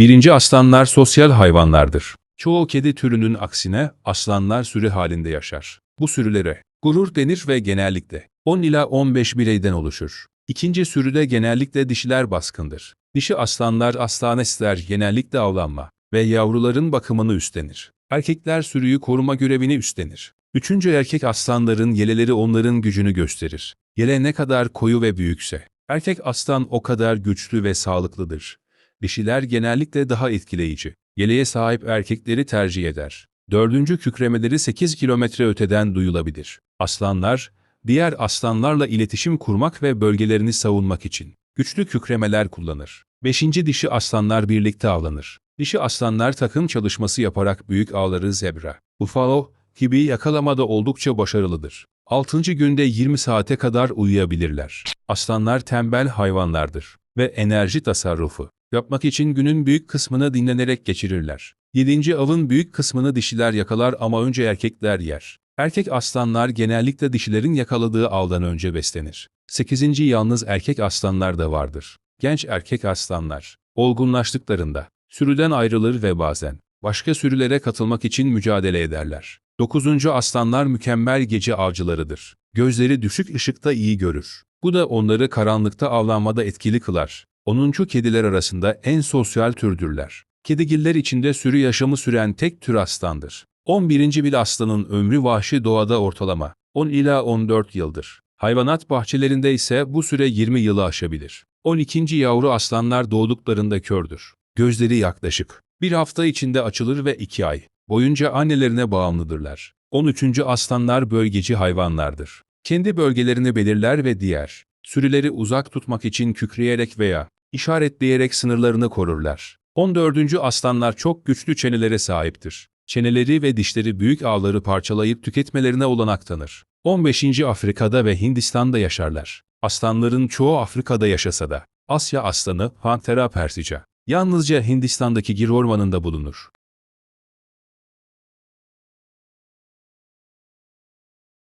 Birinci aslanlar sosyal hayvanlardır. Çoğu kedi türünün aksine aslanlar sürü halinde yaşar. Bu sürülere gurur denir ve genellikle 10 ila 15 bireyden oluşur. İkinci sürüde genellikle dişiler baskındır. Dişi aslanlar aslanesler genellikle avlanma ve yavruların bakımını üstlenir. Erkekler sürüyü koruma görevini üstlenir. Üçüncü erkek aslanların yeleleri onların gücünü gösterir. Yele ne kadar koyu ve büyükse, erkek aslan o kadar güçlü ve sağlıklıdır. Dişiler genellikle daha etkileyici. Yeleğe sahip erkekleri tercih eder. Dördüncü kükremeleri 8 kilometre öteden duyulabilir. Aslanlar, diğer aslanlarla iletişim kurmak ve bölgelerini savunmak için güçlü kükremeler kullanır. Beşinci dişi aslanlar birlikte avlanır. Dişi aslanlar takım çalışması yaparak büyük avları zebra, bufalo gibi yakalamada oldukça başarılıdır. 6. günde 20 saate kadar uyuyabilirler. Aslanlar tembel hayvanlardır ve enerji tasarrufu yapmak için günün büyük kısmını dinlenerek geçirirler. 7. avın büyük kısmını dişiler yakalar ama önce erkekler yer. Erkek aslanlar genellikle dişilerin yakaladığı avdan önce beslenir. 8. yalnız erkek aslanlar da vardır. Genç erkek aslanlar, olgunlaştıklarında, sürüden ayrılır ve bazen, başka sürülere katılmak için mücadele ederler. 9. aslanlar mükemmel gece avcılarıdır. Gözleri düşük ışıkta iyi görür. Bu da onları karanlıkta avlanmada etkili kılar. 10. kediler arasında en sosyal türdürler. Kedigiller içinde sürü yaşamı süren tek tür aslandır. 11. bir aslanın ömrü vahşi doğada ortalama 10 ila 14 yıldır. Hayvanat bahçelerinde ise bu süre 20 yılı aşabilir. 12. yavru aslanlar doğduklarında kördür. Gözleri yaklaşık. Bir hafta içinde açılır ve 2 ay boyunca annelerine bağımlıdırlar. 13. aslanlar bölgeci hayvanlardır. Kendi bölgelerini belirler ve diğer sürüleri uzak tutmak için kükreyerek veya işaretleyerek sınırlarını korurlar. 14. aslanlar çok güçlü çenelere sahiptir. Çeneleri ve dişleri büyük avları parçalayıp tüketmelerine olanak tanır. 15. Afrika'da ve Hindistan'da yaşarlar. Aslanların çoğu Afrika'da yaşasa da, Asya aslanı Panthera persica, yalnızca Hindistan'daki Gir ormanında bulunur.